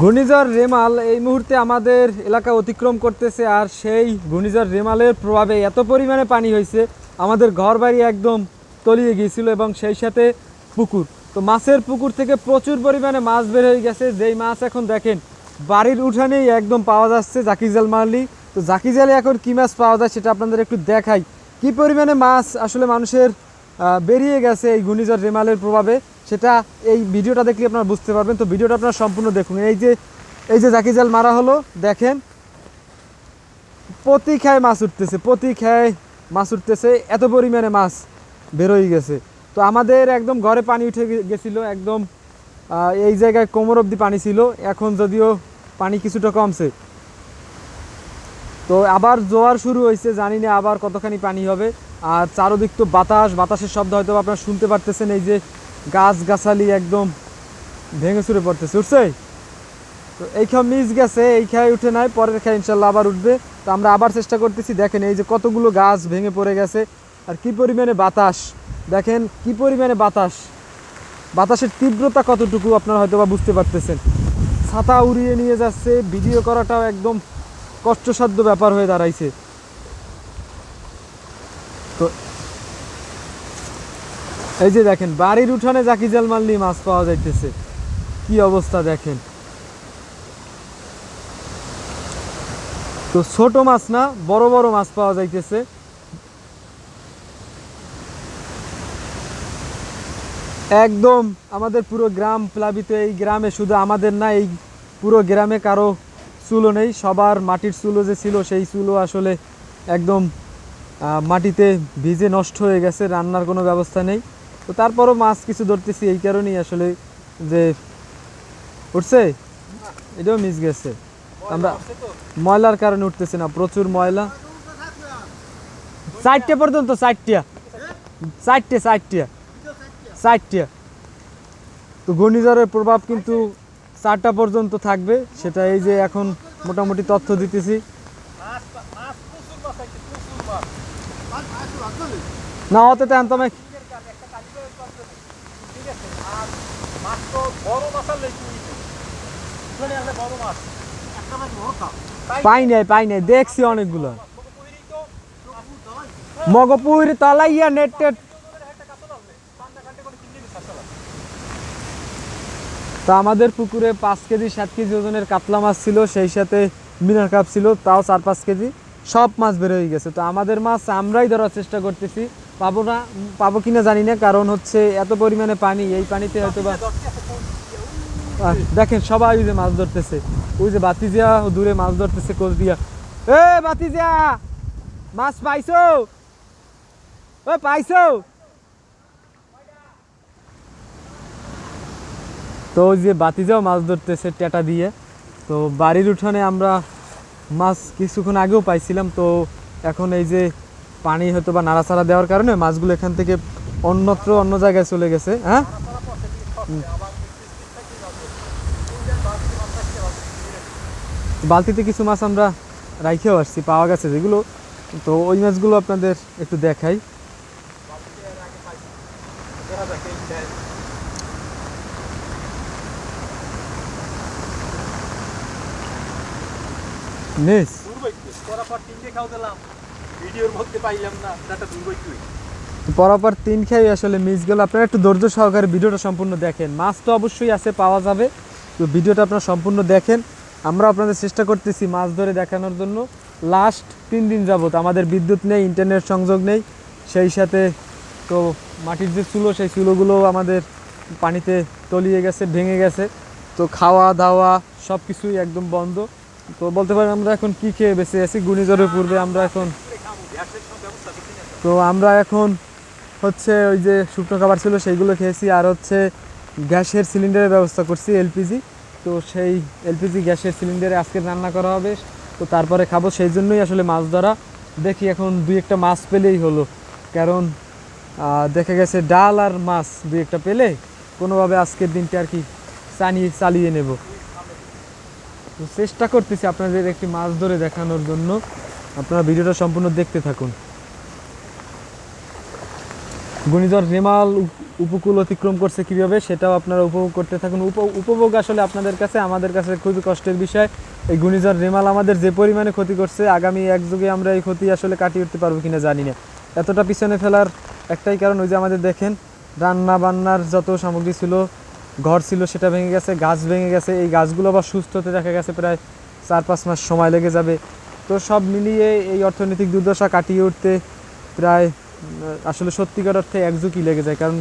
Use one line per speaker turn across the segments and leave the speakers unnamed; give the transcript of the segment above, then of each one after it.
ঘূর্ণিঝড় রেমাল এই মুহূর্তে আমাদের এলাকা অতিক্রম করতেছে আর সেই ঘূর্ণিঝড় রেমালের প্রভাবে এত পরিমাণে পানি হয়েছে, আমাদের ঘরবাড়ি একদম তলিয়ে গিয়েছিল এবং সেই সাথে পুকুর। তো মাছের পুকুর থেকে প্রচুর পরিমাণে মাছ বের হয়ে গেছে, যেই মাছ এখন দেখেন, বাড়ির উঠানেই একদম পাওয়া যাচ্ছে জাকি জাল মারলি। তো জাকি জালে এখন কী মাছ পাওয়া যায় সেটা আপনাদের একটু দেখাই। কি পরিমাণে মাছ আসলে মানুষের বেরিয়ে গেছে এই ঘূর্ণিঝড় রেমালের প্রভাবে। সেটা এই ভিডিওটা দেখলে আপনারা বুঝতে পারবেন। তো ভিডিওটা আপনারা সম্পূর্ণ দেখুন। এই যে এই যে জাকি জাল মারা হলো, দেখেন। প্রতি খায় মাছ উঠতেছে প্রতি খায় মাছ উঠতেছে। এত পরিমাণে মাছ বেরোই গেছে। তো আমাদের একদম ঘরে পানি উঠে গেছিল, একদম এই জায়গায় কোমর অবধি পানি ছিল। এখন যদিও পানি কিছুটা কমছে। তো আবার জোয়ার শুরু হয়েছে, জানি না আবার কতখানি পানি হবে। আর চারোদিক তো বাতাস, বাতাসের শব্দ হয়তো আপনারা শুনতে পারতেছেন, এই যে গাছ গাছালি একদম ভেঙে চুরে পড়তেছে, উঠছে? তো এই খাও মিস গেছে, এই খায় উঠে নাই, পরের খায় ইনশাল্লাহ আবার উঠবে। তো আমরা আবার চেষ্টা করতেছি, দেখেন এই যে কতগুলো গাছ ভেঙে পড়ে গেছে, আর কি পরিমাণে বাতাস। দেখেন কি পরিমাণে বাতাস। বাতাসের তীব্রতা কতটুকু আপনারা হয়তো বা বুঝতে পারতেছেন। ছাতা উড়িয়ে নিয়ে যাচ্ছে, ভিডিও করাটাও একদম কষ্টসাধ্য ব্যাপার হয়ে দাঁড়াইছে। তো এই যে দেখেন, বাড়ির উঠানে জাকি জাল মারলি মাছ পাওয়া যাইতেছে। কি অবস্থা দেখেন। তো ছোট মাছ না, বড় বড় মাছ পাওয়া যাইতেছে। একদম আমাদের পুরো গ্রাম প্লাবিত, এই গ্রামে শুধু আমাদের না, এই পুরো গ্রামে কারও চুলো নেই, সবার মাটির চুলো যে ছিল সেই চুলো আসলে একদম মাটিতে ভিজে নষ্ট হয়ে গেছে, রান্নার কোনো ব্যবস্থা নেই। তো তারপরও মাছ কিছু ধরতেছি, এই কারণেই আসলে যে উঠছে, এটাও মিস গেছে। আমরা ময়লার কারণে উঠতেছি না, প্রচুর ময়লা। চারটে পর্যন্ত চারটিয়া চারটে চারটিয়া চারটিয়া তো ঘূর্ণিঝড়ের প্রভাব কিন্তু চারটা পর্যন্ত থাকবে। সেটা এই যে এখন মোটামুটি তথ্য দিতেছি। না হতে তো আনতাম পাই নাই পাই নাই, দেখছি অনেকগুলো। মগপুর তলাইয়া নেট টেট তা আমাদের পুকুরে পাঁচ কেজি, সাত কেজি ওজনের কাতলা মাছ ছিল, সেই সাথে মিনার কাপ ছিল, তাও চার, পাঁচ কেজি। সব মাছ বের হয়ে গেছে। তো আমাদের মাছ আমরাই ধরার চেষ্টা করতেছি। পাবো না, পাবো কিনা জানি না, কারণ হচ্ছে এত পরিমাণে পানি, এই পানিতে হয়তো বা দেখেন সবাই ওই যে মাছ ধরতেছে। ওই যে বাতি বাতিজিয়া দূরে মাছ ধরতেছে কোচ দিয়া। এ বাতিজিয়া মাছ পাইছো? ও পাইছো? তো ওই যে বাতিজাও মাছ ধরতেছে টেটা দিয়ে। তো বাড়ির উঠানে আমরা মাছ কিছুক্ষণ আগেও পাইছিলাম, তো এখন এই যে পানি হয়তো বা নাড়াচাড়া দেওয়ার কারণে মাছগুলো এখান থেকে অন্যত্র অন্য জায়গায় চলে গেছে হ্যাঁ? বালতিতে কিছু মাছ আমরা রাইখেও আসছি, পাওয়া গেছে যেগুলো। তো ওই মাছগুলো আপনাদের একটু দেখাই। নেস পরপর তিন খাই আসলে মিস গেল। আপনারা একটু ধৈর্য সহকারে ভিডিওটা সম্পূর্ণ দেখেন। মাছ তো অবশ্যই আছে পাওয়া যাবে। তো ভিডিওটা আপনারা সম্পূর্ণ দেখেন। আমরা আপনাদের চেষ্টা করতেছি মাছ ধরে দেখানোর জন্য। লাস্ট তিন দিন যাবত আমাদের বিদ্যুৎ নেই ইন্টারনেট সংযোগ নেই। সেই সাথে তো মাটির যে চুলো সেই চুলোগুলো আমাদের পানিতে তলিয়ে গেছে ভেঙে গেছে। তো খাওয়া দাওয়া সব কিছুই একদম বন্ধ। তো বলতে পারেন আমরা এখন কি খেয়ে বেঁচে আছি? ঘূর্ণিঝড়ের পূর্বে আমরা এখন তো আমরা এখন হচ্ছে ওই যে শুকনো খাবার ছিল সেইগুলো খেয়েছি আর হচ্ছে গ্যাসের সিলিন্ডারের ব্যবস্থা করছি, এলপিজি। তো সেই এলপিজি গ্যাসের সিলিন্ডারে আজকে রান্না করা হবে। তো তারপরে খাব। সেই জন্যই আসলে মাছ ধরা। দেখি এখন দুই একটা মাছ পেলেই হলো। কারণ দেখা গেছে ডাল আর মাছ দুই একটা পেলে কোনোভাবে আজকের দিনটা আর কি চালিয়ে চালিয়ে নেব। তো চেষ্টা করতেছি আপনাদের একটি মাছ ধরে দেখানোর জন্য। আপনারা ভিডিওটা সম্পূর্ণ দেখতে থাকুন। ঘূর্ণিঝড় রেমাল উপকূল অতিক্রম করছে কীভাবে, সেটাও আপনারা উপভোগ করতে থাকুন। উপ- উপভোগ আসলে আপনাদের কাছে, আমাদের কাছে খুবই কষ্টের বিষয়। এই ঘূর্ণিঝড় রেমাল আমাদের যে পরিমাণে ক্ষতি করছে, আগামী এক যুগে আমরা এই ক্ষতি আসলে কাটিয়ে উঠতে পারব কিনা জানি না। এতটা পিছনে ফেলার একটাই কারণ ওই যে আমাদের দেখেন রান্না বান্নার যত সামগ্রী ছিল ঘর ছিল, সেটা ভেঙে গেছে, গাছ ভেঙে গেছে, এই গাছগুলো আবার সুস্থ হতে দেখা গেছে প্রায় চার পাঁচ মাস সময় লেগে যাবে। তো সব মিলিয়ে এই অর্থনৈতিক দুর্দশা কাটিয়ে উঠতে প্রায় আসলে সত্যিকার অর্থে এক যুগই লেগে যায়। কারণ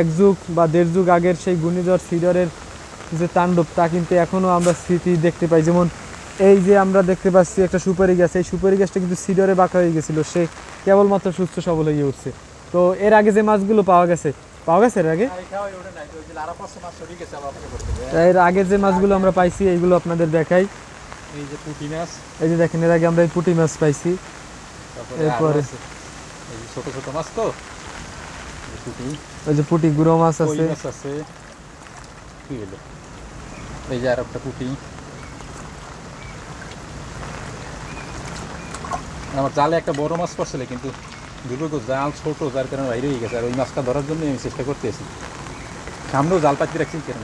এক যুগ বা দেড় যুগ আগের সেই ঘূর্ণিঝড় সিডরের যে তাণ্ডব, তা কিন্তু এখনও আমরা স্মৃতি দেখতে পাই। যেমন এই যে আমরা দেখতে পাচ্ছি একটা সুপারি গাছ, এই সুপারি গাছটা কিন্তু সিডরে বাঁকা হয়ে গেছিল। সে কেবলমাত্র সুস্থ সবল হয়ে উঠছে। তো এর আগে যে মাছগুলো পাওয়া গেছে পাওয়া গেছে এর আগে? এর আগে যে মাছগুলো আমরা পাইছি এইগুলো আপনাদের দেখাই।
এই যে পুঁটি মাছ
এই যে দেখেন এর আগে আমরা এই পুঁটি মাছ পাইছি। এরপরে?
ছোট ছোট মাছ তো।
ওই যে পুঁটি গুঁড়ো মাছ আছে।
মাছ আছে? কি হলো? এই যে আর একটা পুঁটি। আমার জালে একটা বড় মাছ পড়ছিল কিন্তু। দুর্ভাগ্য জাল ছোট যার কারণে বাইরে হয়ে গেছে আর ওই মাছটা ধরার জন্য আমি চেষ্টা করতেছি। সামনেও জাল পাতি রাখছি কেন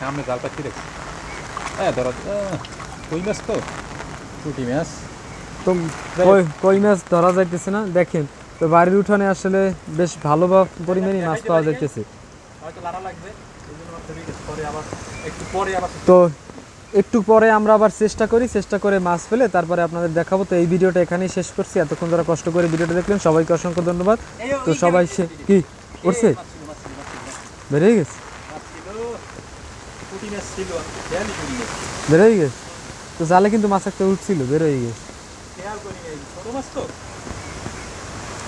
সামনে জাল পাতি রাখছি হ্যাঁ ধরা কই মাছ তো? পুঁটি মাছ।
তো কই- মাছ ধরা যাইতেছে না? দেখেন তো বাড়ির উঠানে আসলে বেশ ভালো পরিমাণে মাছ পাওয়া যাইতেছে। তো একটু পরে আমরা আবার চেষ্টা করি চেষ্টা করে মাছ ফেলে তারপরে আপনাদের দেখাবো। তো এই ভিডিওটা এখানেই শেষ করছি। এতক্ষণ যারা কষ্ট করে ভিডিওটা দেখলেন সবাইকে অসংখ্য ধন্যবাদ। তো সবাই সে- কি? উঠছে? বেড়ে গেছে। বেড়ে গেছে? তো জালে কিন্তু মাছ একটা উঠছিল বেরোয় গেছে।
তো।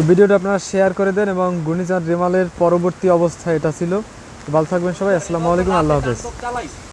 ভিডিওটা আপনারা শেয়ার করে দেন এবং ঘূর্ণিঝড় রেমালের পরবর্তী অবস্থা এটা ছিল। তো ভালো থাকবেন সবাই আসসালামু আলাইকুম আল্লাহ হাফেজ।